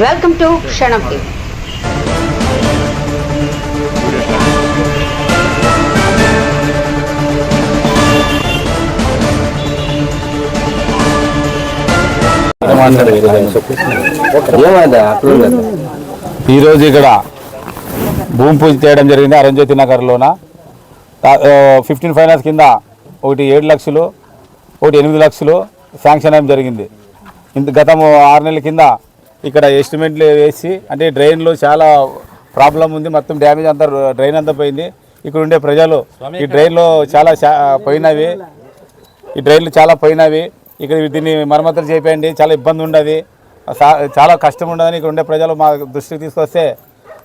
Welcome to క్షణం TV. ఈరోజు ఇక్కడ భూమి పూజ చేయడం జరిగింది అరంజ్యోతి నగర్లోన. ఫిఫ్టీన్ ఫైనాన్స్ కింద ఒకటి ఏడు లక్షలు ఒకటి ఎనిమిది లక్షలు శాంక్షన్ అయ్యడం జరిగింది. ఇంత గత ఆరు నెలల కింద ఇక్కడ ఎస్టిమేట్లు వేసి అంటే డ్రైన్లో చాలా ప్రాబ్లం ఉంది. మొత్తం డ్యామేజ్ అంతా డ్రైన్ అంతా పోయింది. ఇక్కడ ఉండే ప్రజలు ఈ డ్రైన్లో చాలా పోయినవి. ఈ డ్రైన్లు చాలా పోయినవి. ఇక్కడ దీన్ని మరమ్మతులు చేయండి చాలా ఇబ్బంది ఉండదు. చాలా కష్టం ఉండదని ఇక్కడ ఉండే ప్రజలు మా దృష్టికి తీసుకొస్తే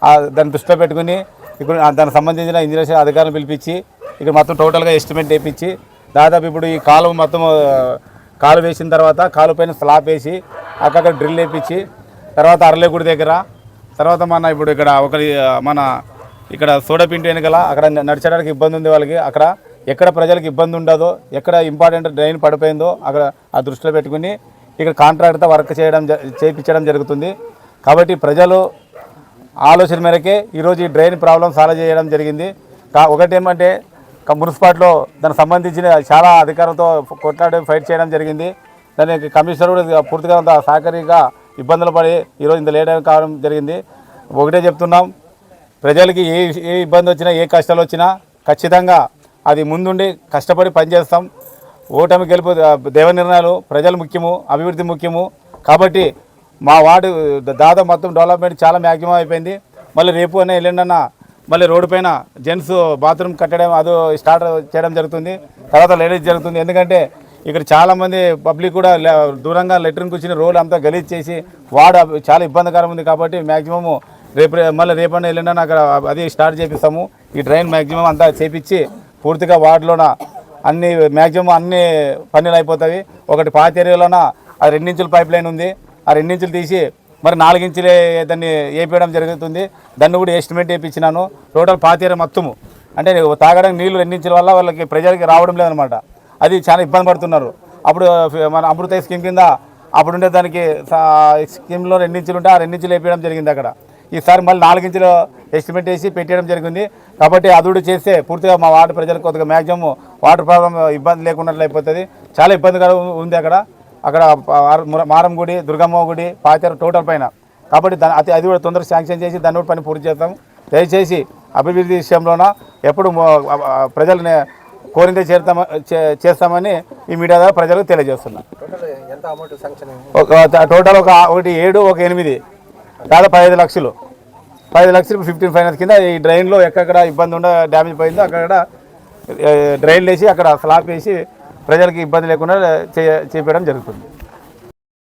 ఆ దాన్ని దృష్టిలో పెట్టుకుని ఇక్కడ దానికి సంబంధించిన ఇంజనీర్స్ అధికారులు పిలిపించి ఇక్కడ మొత్తం టోటల్గా ఎస్టిమేట్ వేయించి దాదాపు ఇప్పుడు ఈ కాలువ మొత్తం కాలు వేసిన తర్వాత కాలు పైన స్లాబ్ వేసి అక్కడ డ్రిల్ వేయించి తర్వాత అరలేగుడి దగ్గర తర్వాత మన ఇప్పుడు ఇక్కడ ఒకరి మన ఇక్కడ సోడపిండి వెనకల అక్కడ నడిచడానికి ఇబ్బంది ఉంది వాళ్ళకి. అక్కడ ఎక్కడ ప్రజలకు ఇబ్బంది ఉండదో ఎక్కడ ఇంపార్టెంట్ డ్రైన్ పడిపోయిందో అక్కడ ఆ దృష్టిలో పెట్టుకుని ఇక్కడ కాంట్రాక్ట్తో వర్క్ చేయడం జ- చేయించడం జరుగుతుంది. కాబట్టి ప్రజలు ఆలోచన మేరకే ఈరోజు ఈ డ్రైన్ ప్రాబ్లం సాల్వ్ చేయడం జరిగింది. కా- ఒకటి ఏమంటే మున్సిపాలిటీలో దానికి సంబంధించిన చాలా అధికారులతో కొట్లాడి ఫైట్ చేయడం జరిగింది. దానికి కమిషనర్ కూడా పూర్తిగా అంత సహకరిగా ఇబ్బందులు పడి ఈరోజు ఇంత లేట్ కావడం జరిగింది. ఒకటే చెప్తున్నాం ప్రజలకి ఏ ఏ ఇబ్బంది వచ్చినా ఏ కష్టాలు వచ్చినా ఖచ్చితంగా అది ముందుండి కష్టపడి పనిచేస్తాం. ఓటమి గెలుపు దేవ నిర్ణయాలు ప్రజలు ముఖ్యము అభివృద్ధి ముఖ్యము. కాబట్టి మా వార్డు దాదాపు మొత్తం డెవలప్మెంట్ చాలా మ్యాక్సిమం అయిపోయింది. మళ్ళీ రేపు అనే ఎల్లుండన్న మళ్ళీ రోడ్డు పైన జెంట్స్ బాత్రూమ్ కట్టడం అది స్టార్ట్ చేయడం జరుగుతుంది. తర్వాత లేడీస్ జరుగుతుంది. ఎందుకంటే ఇక్కడ చాలామంది పబ్లిక్ కూడా దూరంగా లెటర్ని కూర్చుని రోడ్ అంతా గలీజ్ చేసి వాడు చాలా ఇబ్బందికరం ఉంది కాబట్టి మ్యాక్సిమము రేపు మళ్ళీ రేపన్నా వెళ్ళినా అక్కడ అది స్టార్ట్ చేపిస్తాము. ఈ డ్రైన్ మ్యాక్సిమం అంతా చేపించి పూర్తిగా వార్డులోన అన్ని మ్యాక్సిమం అన్ని పనులు అయిపోతాయి. ఒకటి పాత ఏరియాలోన ఆ రెండించుల పైప్ లైన్ ఉంది. ఆ రెండించులు తీసి మరి నాలుగించులే దాన్ని వేపించడం జరుగుతుంది. దాన్ని కూడా ఎస్టిమేట్ వేయించినాను టోటల్ పాత ఏరియా మొత్తము. అంటే తాగడానికి నీళ్ళు రెండించుల వల్ల వాళ్ళకి ప్రజలకి రావడం లేదనమాట. అది చాలా ఇబ్బంది పడుతున్నారు. అప్పుడు మన అమృత స్కీమ్ కింద అప్పుడుండే దానికి స్కీమ్లో రెండించులు ఉంటే ఆ రెండించులు వేపించడం జరిగింది అక్కడ. ఈసారి మళ్ళీ నాలుగించులు ఎస్టిమేట్ వేసి పెట్టేయడం జరిగింది. కాబట్టి అదుడు చేస్తే పూర్తిగా మా వార్డు ప్రజలకు కొద్దిగా మ్యాక్సిమం వాటర్ ప్రాబ్లం ఇబ్బంది లేకుండా అయిపోతుంది. చాలా ఇబ్బందిగా ఉంది అక్కడ. అక్కడ మారంగుడి మారం గుడి దుర్గమ్మ గుడి పాతేరు టోటల్ పైన. కాబట్టి దాని అది అది కూడా తొందరగా శాంక్షన్ చేసి దాన్ని కూడా పని పూర్తి చేస్తాం. దయచేసి అభివృద్ధి విషయంలోన ఎప్పుడు ప్రజల్ని కోరిందే చేరుతామ చేస్తామని ఈ మీడియా ద్వారా ప్రజలకు తెలియజేస్తున్నాం. టోటల్ ఒక ఒకటి ఏడు ఒక ఎనిమిది. దాదాపు పదిహేను లక్షలు. పదిహేను లక్షలు ఫిఫ్టీన్ ఫైనాన్స్ కింద ఈ డ్రైన్లో ఎక్కడెక్కడ ఇబ్బంది ఉండ డ్యామేజ్ పోయిందో అక్కడ డ్రైన్ వేసి అక్కడ స్లాబ్ వేసి ప్రజలకు ఇబ్బంది లేకుండా చేయ చేపించడం జరుగుతుంది.